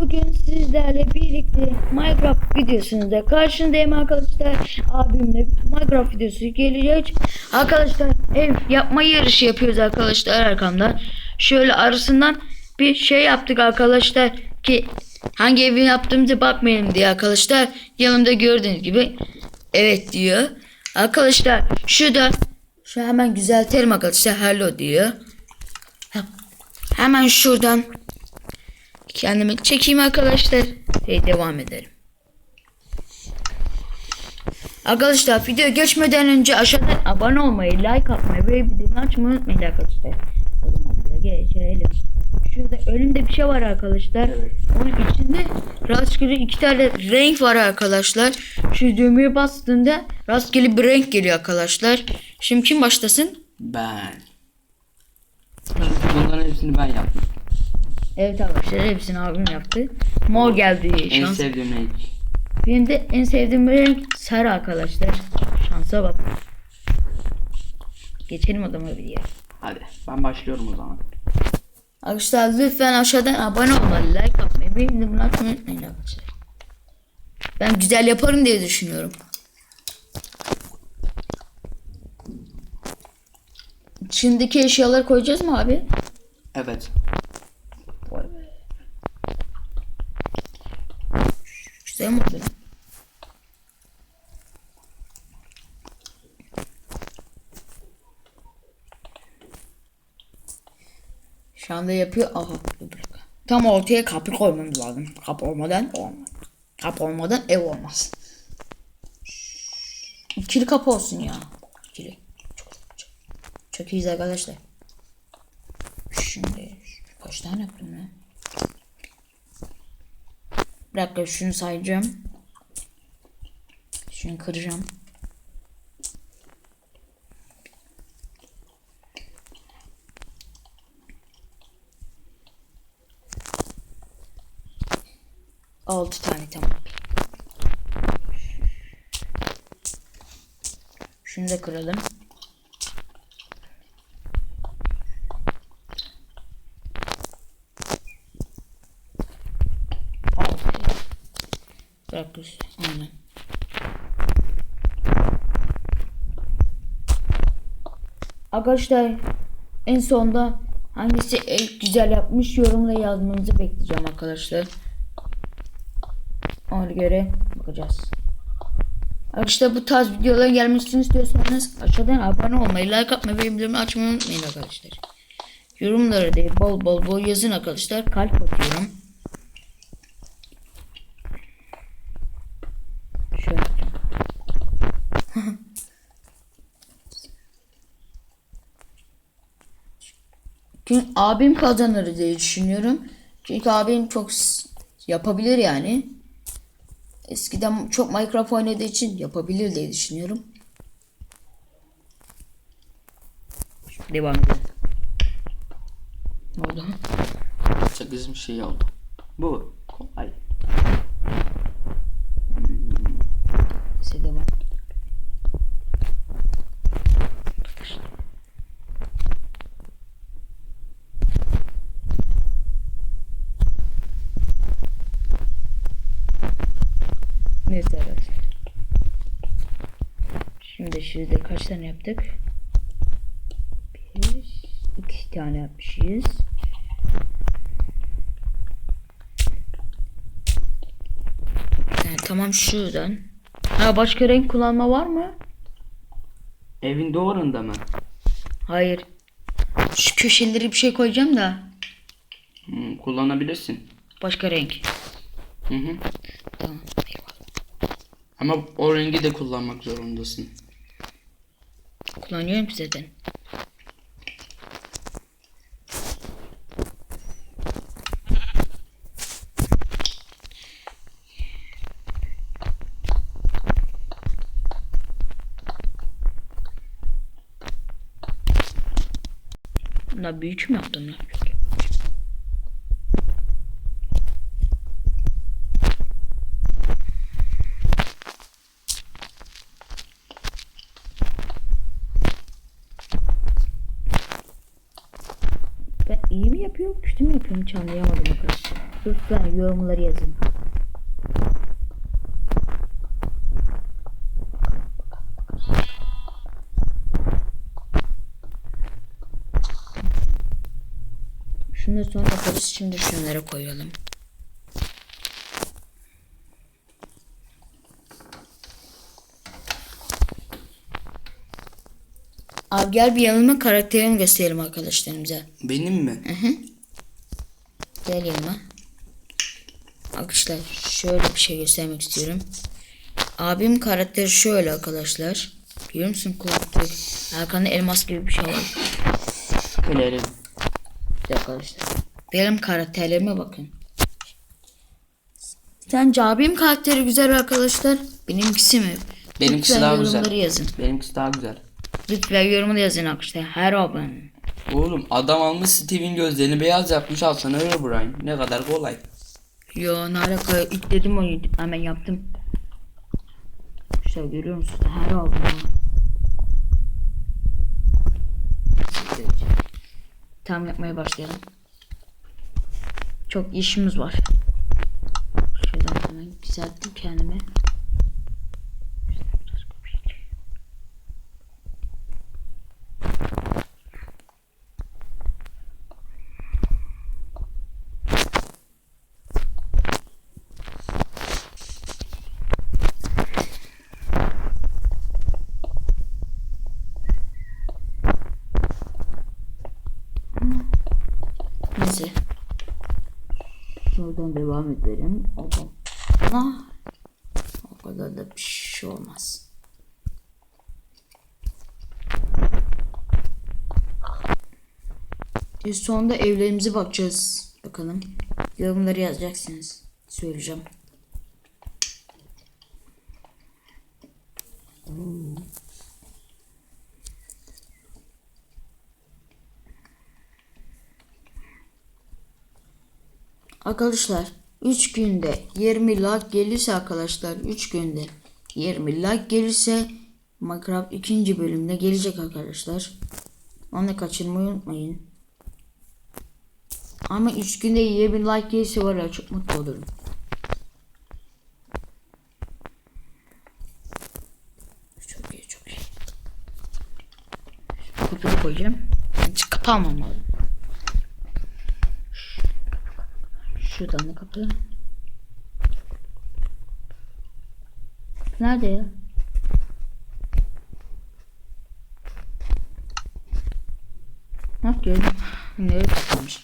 bugün sizlerle birlikte Minecraft videosunda karşındayım arkadaşlar. Abimle Minecraft videosu gelecek. Arkadaşlar ev yapma yarışı yapıyoruz arkadaşlar arkamda. Şöyle arasından bir şey yaptık arkadaşlar ki hangi evi yaptığımıza bakmayalım diye arkadaşlar. Yanımda gördüğünüz gibi evet diyor. Arkadaşlar şurada şu hemen düzeltelim arkadaşlar hello diyor. Hemen şuradan Kendimi çekeyim arkadaşlar. Ve devam edelim. Arkadaşlar video geçmeden önce aşağıdan abone olmayı, like atmayı ve bildirim açmayı unutmayın arkadaşlar. O zaman videoya geçelim. Şurada önümde bir şey var arkadaşlar. Onun içinde rastgele iki tane renk var arkadaşlar. Şu düğmeye bastığında rastgele bir renk geliyor arkadaşlar. Şimdi kim başlasın? Ben. Bunların hepsini ben yaptım. Evet arkadaşlar hepsini abim yaptı. Mor geldi En şans. sevdiğim renk. Benim de en sevdiğim renk sarı arkadaşlar. Şansa bak. Geçelim adama bir yer. Hadi ben başlıyorum o zaman. Arkadaşlar lütfen aşağıdan abone olmayı, like atmayı, bunu atmayı unutmayın arkadaşlar. Ben güzel yaparım diye düşünüyorum. Şimdiki eşyaları koyacağız mı abi? Evet. Güzel mi oldu? Şu anda yapıyor. Aha. dur. Tam ortaya kapı koymamız lazım. Kapı olmadan olmaz. Kapı olmadan ev olmaz. İkili kapı olsun ya. İkili. Çok, çok, çok iyiyiz arkadaşlar. Şimdi kaç tane yaptım ya? Bir dakika şunu sayacağım. Şunu kıracağım. Altı tane tamam. Şunu da kıralım. Altı. Kız. Aynen. Arkadaşlar en sonda hangisi en güzel yapmış yorumla yazmanızı bekleyeceğim arkadaşlar. Ona göre bakacağız. Arkadaşlar bu tarz videoların gelmesini istiyorsanız aşağıdan abone olmayı, like atmayı ve bildirimleri açmayı unutmayın arkadaşlar. Yorumları da bol bol bol yazın arkadaşlar. Kalp atıyorum. Şöyle yapacağım. Çünkü abim kazanır diye düşünüyorum. Çünkü abim çok yapabilir yani. Eskiden çok Minecraft oynadığı için yapabilir diye düşünüyorum. Devam edelim. Ne oldu? Sakız bir şey oldu. Bu kolay. Neyse devam. Neyse arkadaşlar. Şimdi şurada kaç tane yaptık? Bir, iki tane yapmışız. Yani tamam şuradan. Ha başka renk kullanma var mı? Evin duvarında mı? Hayır. Şu köşeleri bir şey koyacağım da. Hmm, kullanabilirsin. Başka renk. Hı hı. Tamam. Eyvallah. Ama o rengi de kullanmak zorundasın. Kullanıyorum ki zaten. Bunlar büyük mü yaptım lan? Yapıyorum hiç anlayamadım arkadaşlar. Lütfen yorumları yazın. Şunu sonra yaparız. Şimdi şunları koyalım. Abi gel bir yanıma karakterini gösterelim arkadaşlarımıza. Benim mi? Gel yanıma. Arkadaşlar şöyle bir şey göstermek istiyorum. Abim karakteri şöyle arkadaşlar. Görüyor musun kulaklık? Arkanda elmas gibi bir şey var. Dakika arkadaşlar. Benim karakterlerime bakın. Sence abim karakteri güzel arkadaşlar. Benimkisi mi? Benimkisi Lütfen daha güzel. yazın. Benimkisi daha güzel. Lütfen yorumları yazın arkadaşlar. Her abone. Oğlum adam almış Steve'in gözlerini beyaz yapmış al sana Brian. Ne kadar kolay. Yo ne alaka ilk dedim onu hemen yaptım. İşte görüyor musun? Her abone. Tam yapmaya başlayalım. Çok işimiz var. Şuradan hemen düzelttim kendimi. Neyse. Şuradan devam edelim. Opa. Ah. O kadar da bir şey olmaz. Biz sonunda evlerimize bakacağız. Bakalım. Yorumları yazacaksınız. Söyleyeceğim. Arkadaşlar 3 günde 20 like gelirse arkadaşlar 3 günde 20 like gelirse Minecraft ikinci bölümde gelecek arkadaşlar. Onu kaçırmayı unutmayın. Ama 3 günde 20 like gelirse var ya çok mutlu olurum. Çok iyi çok iyi. Kutuyu koyacağım. Hiç kapamam lazım. Şuradan da kapı. Nerede ya? Gördüm. Nereye tıklamış?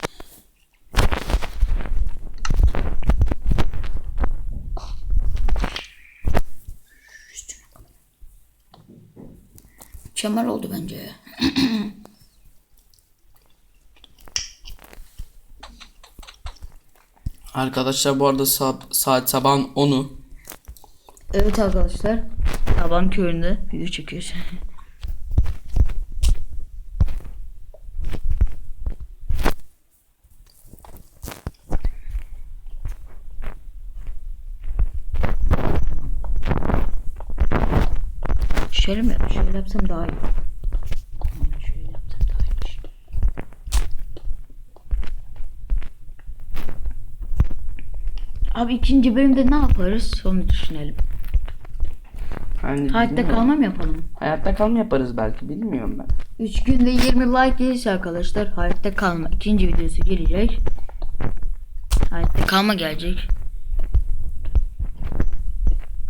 Üstüne kapı. Mükemmel oldu bence ya. Arkadaşlar bu arada sa- saat sabahın 10'u. Evet arkadaşlar. Taban köyünde video çekiyoruz. Şöyle mi? Şöyle yapsam daha iyi. Aman Şöyle yapsam daha iyiymiş. Abi ikinci bölümde ne yaparız? Onu düşünelim. Hani Hayatta bilmiyorum. kalma mı yapalım? Hayatta kalma yaparız belki bilmiyorum ben. 3 günde 20 like gelirse arkadaşlar hayatta kalma ikinci videosu gelecek. Hayatta kalma gelecek.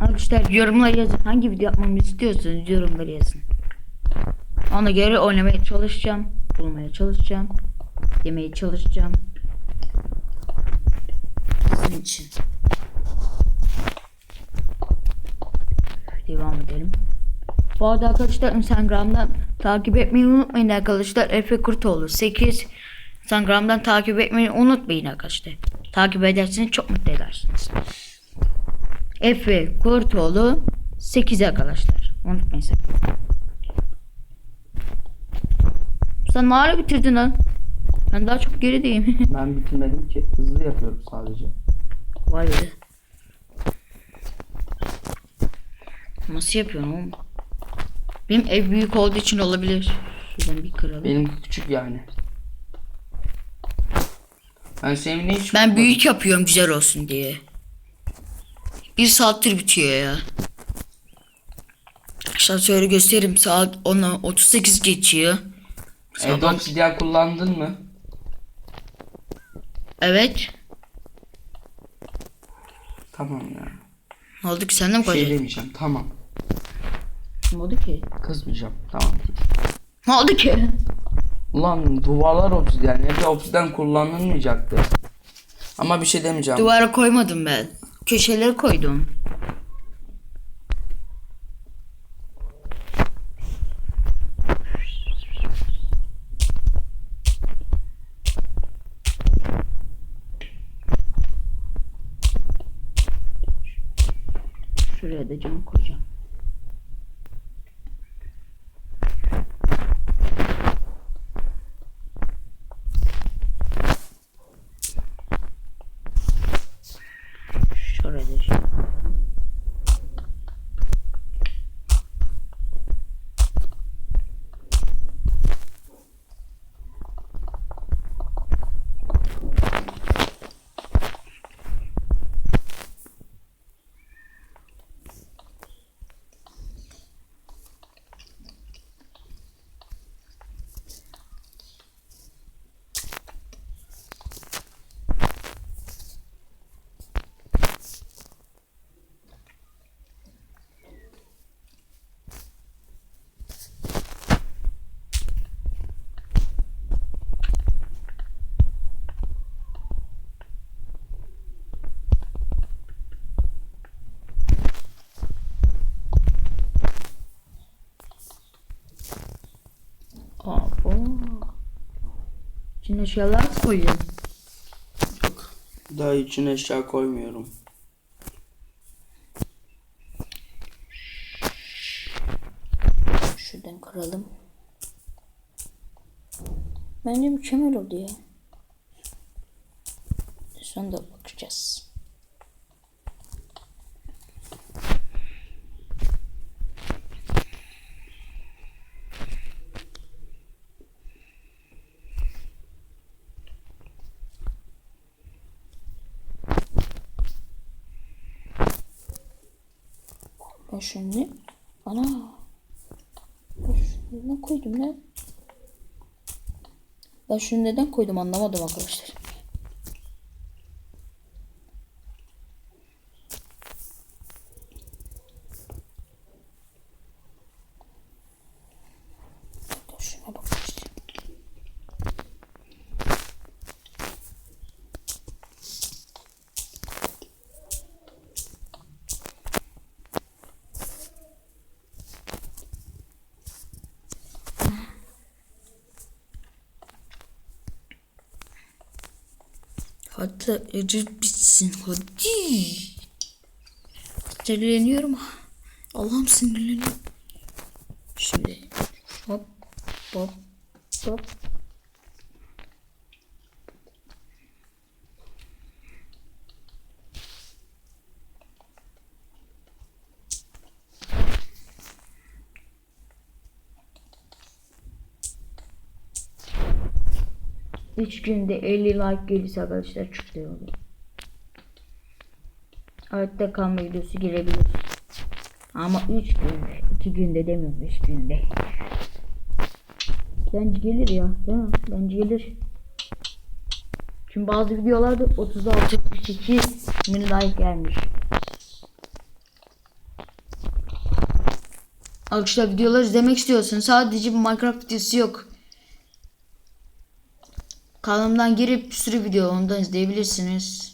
Arkadaşlar yorumlara yazın. Hangi video yapmamı istiyorsanız yorumlara yazın. Ona göre oynamaya çalışacağım. Bulmaya çalışacağım. Yemeye çalışacağım. İçin. Devam edelim. Bu arada arkadaşlar Instagram'dan takip etmeyi unutmayın arkadaşlar. Efe Kurtoğlu 8 Instagram'dan takip etmeyi unutmayın arkadaşlar. Takip ederseniz çok mutlu edersiniz. Efe Kurtoğlu 8 arkadaşlar. Unutmayın sakın. Sen ne ara bitirdin lan? Ben daha çok gerideyim. Ben bitirmedim ki. Hızlı yapıyorum sadece. Vay be. Nasıl yapıyorsun oğlum? Benim ev büyük olduğu için olabilir. Şuradan bir kıralım. Benim küçük yani. Ben senin hiç Ben büyük yapıyorum güzel olsun diye. Bir saattir bitiyor ya. Şöyle göstereyim saat 10'a 38 geçiyor. Evde obsidyen kullandın mı? Evet. Tamam ya. Ne oldu ki sen de mi Bir şey koyacaksın? demeyeceğim. Tamam. Ne oldu ki? Kızmayacağım. Tamam. Ne oldu ki? Ulan duvarlar obsidyen. Evde obsidyen kullanılmayacaktı. Ama bir şey demeyeceğim. Duvara koymadım ben. Köşelere koydum. Şuraya da cam koyacağım. Şuraya da şey. Aa, İçine şeyler koyuyorum. Daha içine eşya koymuyorum. Şuradan kıralım. Bence mükemmel oldu ya. Sonra da bakacağız. Ben şimdi ana ben koydum lan? Ben şunu neden koydum anlamadım arkadaşlar. Dur, Şuna bakacağız. Hadi erir bitsin hadi. Sinirleniyorum. Allah'ım sinirleniyorum. Şimdi hop hop hop. Üç günde 50 like gelirse arkadaşlar çok güzel olur. Hayatta kalma videosu girebilir. Ama 3 günde, 2 günde demiyorum 3 günde. Bence gelir ya, değil mi? Bence gelir. Çünkü bazı videolarda 36 42 bin like gelmiş. Arkadaşlar videoları izlemek istiyorsun. Sadece bir Minecraft videosu yok. Kanalımdan girip bir sürü video ondan izleyebilirsiniz.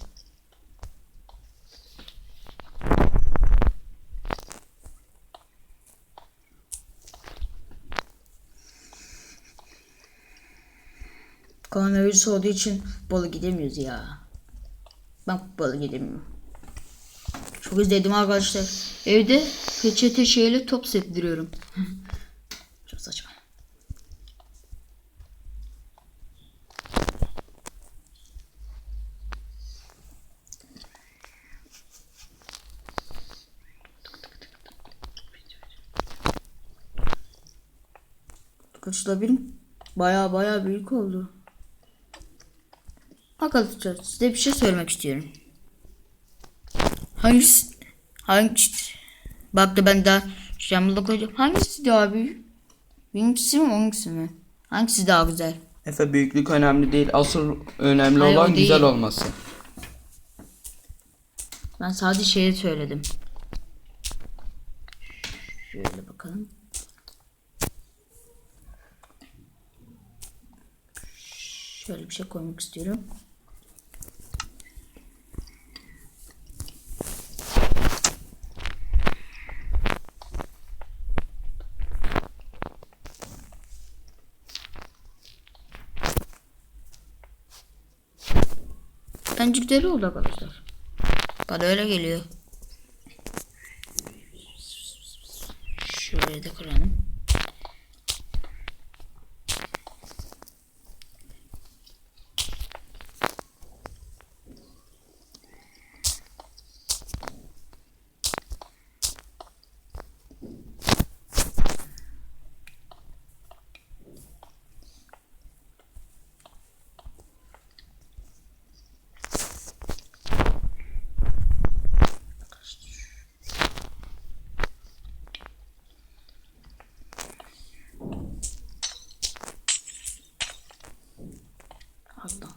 Koronavirüs olduğu için balı gidemiyoruz ya. Ben balı gidemiyorum. Çok izledim arkadaşlar. Evde peçete şeyle top sektiriyorum. Çok saçma. Benim baya baya büyük oldu. Arkadaşlar size bir şey söylemek istiyorum. Hangisi? Hangisi? Bak da ben daha şamlıda koyacağım. Hangisi daha büyük? Benimkisi mi hangisi mi? Hangisi daha güzel? Efe büyüklük önemli değil. Asıl önemli Hayır, olan güzel olması. Ben sadece şeyi söyledim. Şöyle bakalım. Şöyle bir şey koymak istiyorum. Bence güzel oldu arkadaşlar. Bana öyle geliyor. Şuraya da kıralım. Alttan.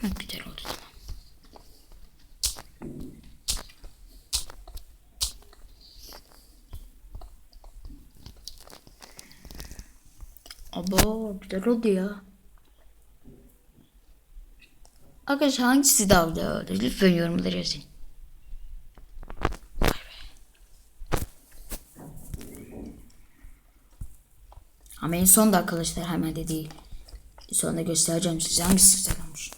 Hı, Güzel oldu tamam. Abo güzel oldu ya. Arkadaşlar hangisi daha güzel oldu? Lütfen yorumlara yazın. Ama en son da arkadaşlar hemen de değil. Sonra göstereceğim size hangisi güzel olmuş.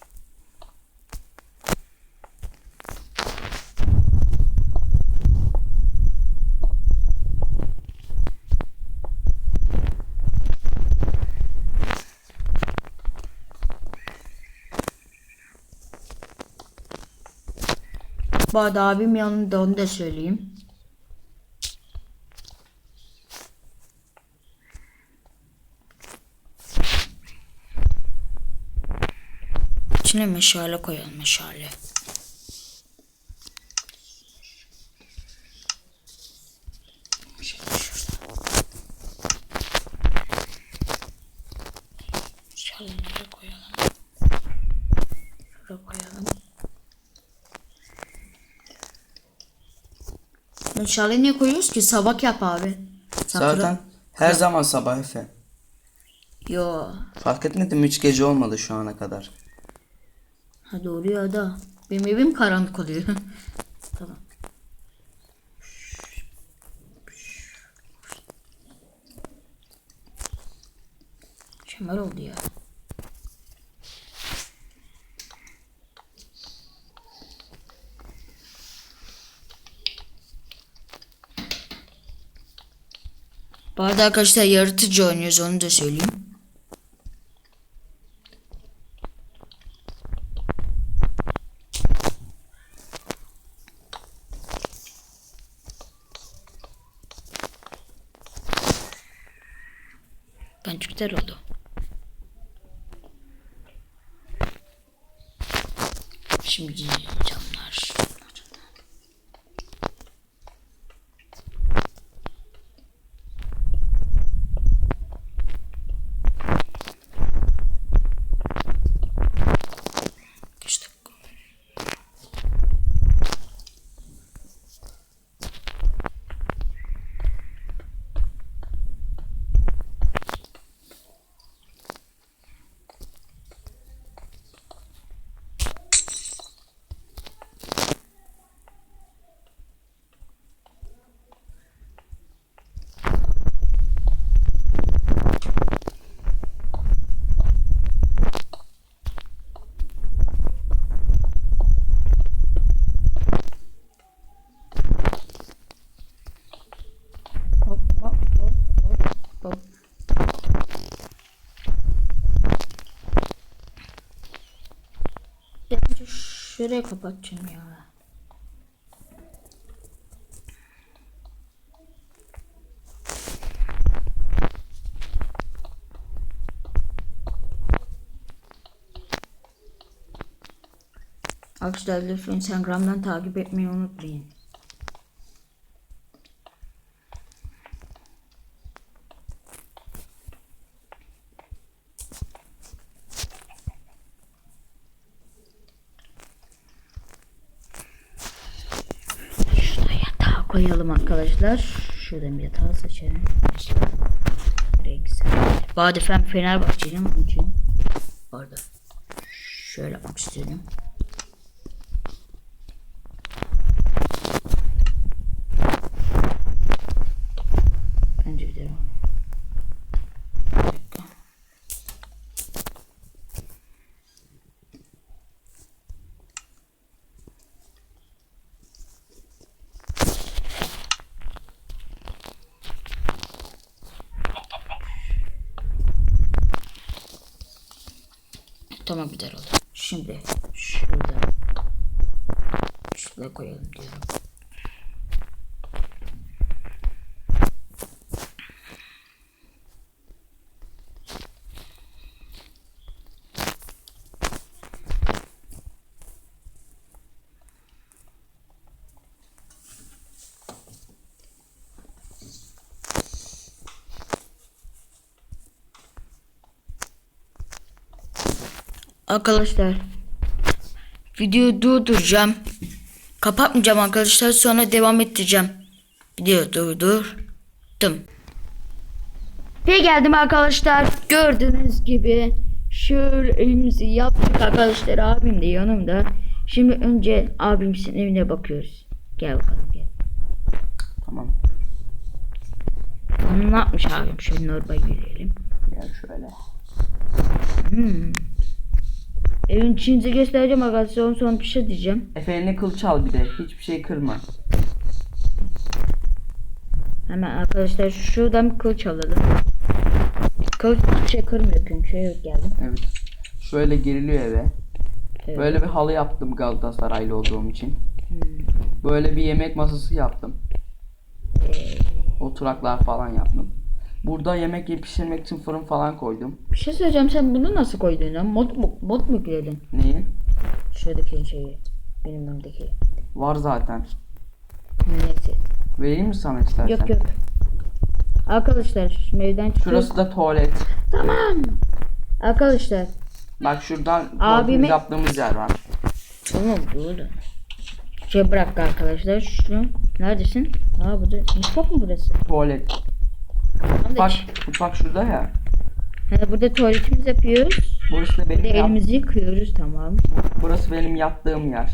Bu arada abim yanında onu da söyleyeyim. İçine meşale koyalım meşale. Şöyle şurada. Meşaleleri koyalım. Şuraya koyalım. Meşale niye koyuyoruz ki? Sabah yap abi. Sakura- Zaten her zaman sabah Efe. Yo. Fark etmedim hiç gece olmadı şu ana kadar. Ha doğru ya da. Benim evim karanlık oluyor. tamam. Şamar oldu ya. Bu arada arkadaşlar yaratıcı oynuyoruz onu da söyleyeyim. Bence güzel oldu. Şimdi camlar. İşte Şuraya kapatacağım ya. Arkadaşlar lütfen Instagram'dan takip etmeyi unutmayın. Şurada koyalım arkadaşlar. Şuradan bir yatağı seçelim. Buraya güzel. Vadi Fen Fenerbahçe'nin için. Orada. Şöyle yapmak istiyorum. Bence bir de Bir dakika. Tamam güzel oldu. Şimdi şurada şurada koyalım diyorum. Arkadaşlar videoyu durduracağım. Kapatmayacağım arkadaşlar sonra devam ettireceğim. Video durdurdum. Ve geldim arkadaşlar. Gördüğünüz gibi şöyle elimizi yaptık arkadaşlar. Abim de yanımda. Şimdi önce abimsin evine bakıyoruz. Gel bakalım gel. Tamam. Ne yapmış abim? Şöyle oraya girelim. Gel şöyle. Hmm. Evin içinizi göstereceğim arkadaşlar. Son son bir şey diyeceğim. Efe eline kılıç al bir de. Hiçbir şey kırma. Hemen arkadaşlar şuradan bir kılıç alalım. Kılıç hiçbir şey kırmıyor çünkü şey yok geldim. Evet. Şöyle giriliyor eve. Evet. Böyle bir halı yaptım Galatasaraylı olduğum için. Hmm. Böyle bir yemek masası yaptım. Ee, Oturaklar falan yaptım. Burada yemek yiyip pişirmek için fırın falan koydum. bir şey söyleyeceğim sen bunu nasıl koydun lan? Mod mu, mod mu yükledin? Neyi? Şuradaki şeyi. Benim önümdeki. Var zaten. Neyse. Vereyim mi sana istersen? Yok yok. Arkadaşlar şimdi evden çıkıyoruz. Şurası da tuvalet. Tamam. Arkadaşlar. Bak şuradan Abime- yaptığımız yer var. Tamam burada. Şey bırak arkadaşlar şunu. Neredesin? Aa burada. Mutfak mı burası? Tuvalet. Bak mutfak şurada ya. He, burada tuvaletimizi yapıyoruz. Burası da benim yap- elimizi yıkıyoruz tamam. Burası benim yattığım yer.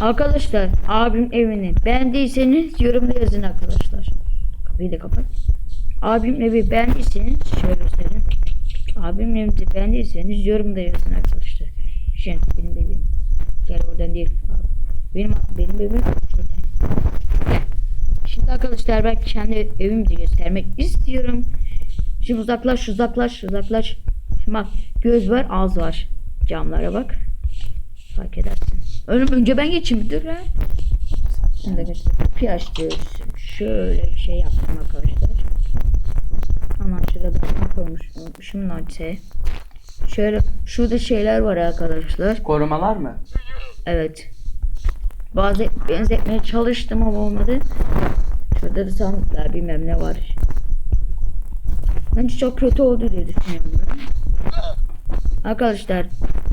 Arkadaşlar abim evini beğendiyseniz yorumda yazın arkadaşlar. Kapıyı da kapat. Abim evi beğendiyseniz şöyle göstereyim. Abim evimizi beğendiyseniz yorumda yazın arkadaşlar. Şimdi benim evim. Gel oradan değil. Benim benim evim arkadaşlar ben kendi evimizi göstermek istiyorum. Şimdi uzaklaş uzaklaş uzaklaş. Şimdi bak göz var ağız var. Camlara bak. Fark edersin. Önüm önce ben geçeyim dur ha. Şimdi arkadaşlar kapıyı açıyoruz. Şöyle bir şey yaptım arkadaşlar. Aman şurada bir koymuşum. Unutmuşum note. Şöyle şurada şeyler var arkadaşlar. Korumalar mı? Evet. Bazı benzetmeye çalıştım ama olmadı. Şurada da sandıklar bilmem ne var. Bence çok kötü oldu diye düşünüyorum. Arkadaşlar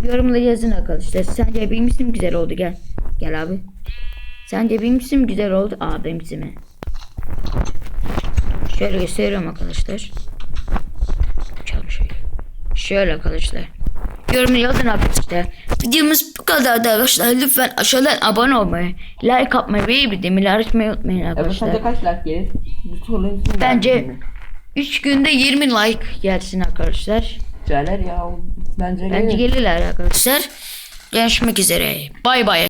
yorumda yazın arkadaşlar. Sence mi güzel oldu gel. Gel abi. Sence mi güzel oldu? Aa benimkisi mi? Şöyle gösteriyorum arkadaşlar. Şöyle. Şöyle arkadaşlar. Yorum yazın arkadaşlar. Videomuz bu kadardı arkadaşlar. Lütfen aşağıdan abone olmayı, like atmayı ve bildirimleri açmayı unutmayın Evet arkadaşlar. sence kaç like gelir? Bence- geldi mi? 3 günde 20 like gelsin arkadaşlar. Gelir ya. Bence, Bence gelir. gelirler arkadaşlar. Görüşmek üzere. Bay bay.